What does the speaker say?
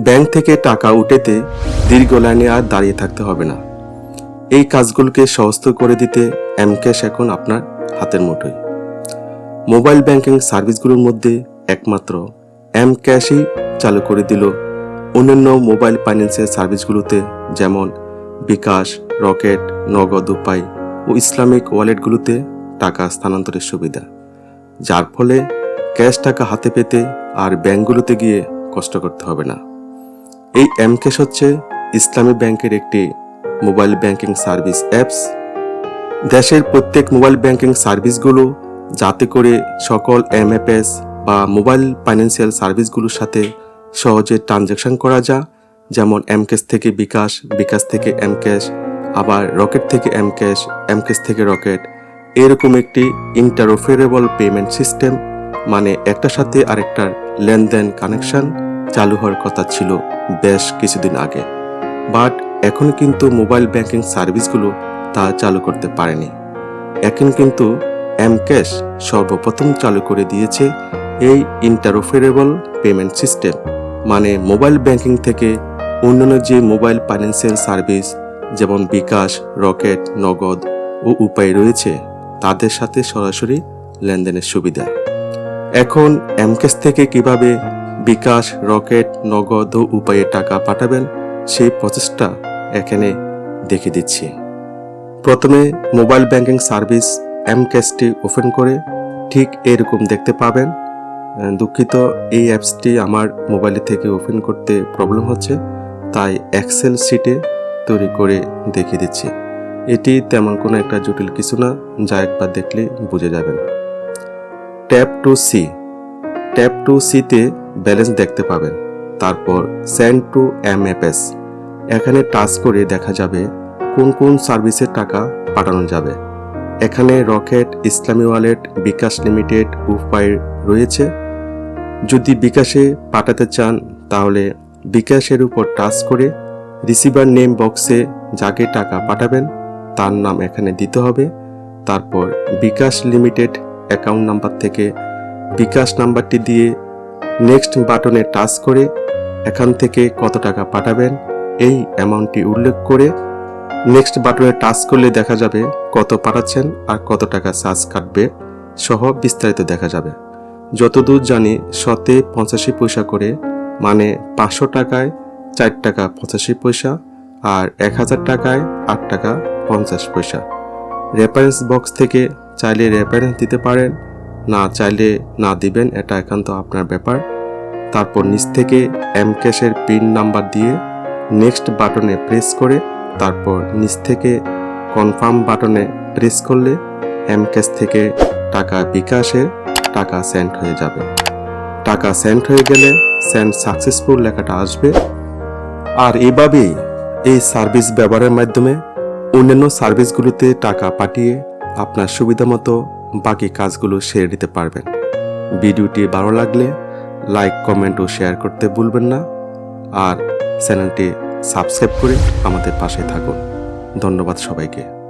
Bank থেকে টাকা উঠেতে দীর্ঘ লাইনে আর দাঁড়িয়ে থাকতে হবে না। এই কাজগুলোকে সহজ করে দিতে এমক্যাশ এখন আপনার হাতের মুঠোয়। মোবাইল ব্যাংকিং সার্ভিসগুলোর মধ্যে একমাত্র এম ক্যাশই চালু করে দিল অন্যান্য মোবাইল ফাইন্যান্সের সার্ভিসগুলোতে যেমন বিকাশ, রকেট, নগদ উপায় ও ইসলামিক ওয়ালেটগুলোতে টাকা স্থানান্তরের সুবিধা। যার ফলে ক্যাশ টাকা হাতে পেতে আর ব্যাংকগুলোতে গিয়ে কষ্ট করতে হবে না। এই এম ক্যাশ হচ্ছে ইসলামী ব্যাংকের একটি মোবাইল ব্যাংকিং সার্ভিস অ্যাপস। দেশের প্রত্যেক মোবাইল ব্যাংকিং সার্ভিসগুলো যাতে করে সকল এমএফএস বা মোবাইল ফাইন্যান্সিয়াল সার্ভিসগুলোর সাথে সহজে ট্রানজ্যাকশন করা যায় যেমন এমকেস থেকে বিকাশ বিকাশ থেকে এমক্যাশ আবার রকেট থেকে এমক্যাশ এমক্যাশ থেকে রকেট। এরকম একটি ইন্টারোফারেবল পেমেন্ট সিস্টেম মানে একটার সাথে আরেকটার লেনদেন কানেকশন চালু হওয়ার কথা ছিল বেশ কিছুদিন আগে। বাট এখন কিন্তু মোবাইল ব্যাংকিং সার্ভিসগুলো তা চালু করতে পারেনি। এখন কিন্তু এমক্যাশ সর্বপ্রথম চালু করে দিয়েছে এই ইন্টারোফারেবল পেমেন্ট সিস্টেম। মানে মোবাইল ব্যাংকিং থেকে অন্যান্য যে মোবাইল ফাইন্যান্সিয়াল সার্ভিস, যেমন বিকাশ, রকেট, নগদ ও উপায় রয়েছে, তাদের সাথে সরাসরি লেনদেনের সুবিধা। এখন এমকেস থেকে কীভাবে বিকাশ, রকেট, নগদ উপায়ে টাকা পাঠাবেন, সেই প্রচেষ্টা এখানে দেখে দিচ্ছি। প্রথমে মোবাইল ব্যাংকিং সার্ভিস এমকেসটি ওপেন করে ঠিক এরকম দেখতে পাবেন। দুঃখিত, এই অ্যাপসটি আমার মোবাইলে থেকে ওপেন করতে প্রবলেম হচ্ছে, তাই এক্সেল শিটে তৈরি করে দেখিয়ে দিচ্ছি। এটি তেমন কোনো একটা জটিল কিছু না, যা একবার দেখলে বুঝে যাবেন। Tap to see. Tap to সিতে ব্যালেন্স দেখতে পাবেন। তারপর সেন্ড টু এমএফএস এখানে টাচ করে দেখা যাবে কোন কোন সার্ভিসের টাকা পাঠানো যাবে। এখানে রকেট, ইসলামী ওয়ালেট, বিকাশ লিমিটেড উপায় রয়েছে। যদি বিকাশে পাঠাতে চান, তাহলে বিকাশের উপর টাচ করে রিসিভার নেম বক্সে যাকে টাকা পাঠাবেন, তার নাম এখানে দিতে হবে। তারপর বিকাশ লিমিটেড অ্যাকাউন্ট নাম্বার থেকে বিকাশ নাম্বারটি দিয়ে নেক্সট বাটনে টাচ করে এখান থেকে কত টাকা পাঠাবেন এই অ্যামাউন্টটি উল্লেখ করে নেক্সট বাটনে টাচ করলে দেখা যাবে কত পাঠাচ্ছেন আর কত টাকা চার্জ কাটবে সহ বিস্তারিত দেখা যাবে। যতদূর জানি শতে পঁচাশি পয়সা করে মানে পাঁচশো টাকায় চার টাকা পঁচাশি পয়সা আর এক হাজার টাকায় আট টাকা পঞ্চাশ পয়সা। রেফারেন্স বক্স থেকে চাইলে রেফারেন্স দিতে পারেন। না চাইলে না দিবেন, এটা একান্ত আপনার ব্যাপার। তারপর নিচ থেকে এম ক্যাশের পিন নাম্বার দিয়ে নেক্সট বাটনে প্রেস করে তারপর নিচ থেকে কনফার্ম বাটনে প্রেস করলে এম ক্যাশ থেকে টাকা বিকাশে টাকা সেন্ড হয়ে যাবে। টাকা সেন্ড হয়ে গেলে সেন্ড সাকসেসফুল লেখাটা আসবে। আর এভাবেই এই সার্ভিস ব্যবহারের মাধ্যমে অন্যান্য সার্ভিসগুলোতে টাকা পাঠিয়ে আপনার সুবিধা মতো বাকি কাজগুলো সেরে নিতে পারবেন। ভিডিওটি ভালো লাগলে লাইক, কমেন্ট ও শেয়ার করতে ভুলবেন না। আর চ্যানেলটি সাবস্ক্রাইব করে আমাদের পাশে থাকুন। ধন্যবাদ সবাইকে।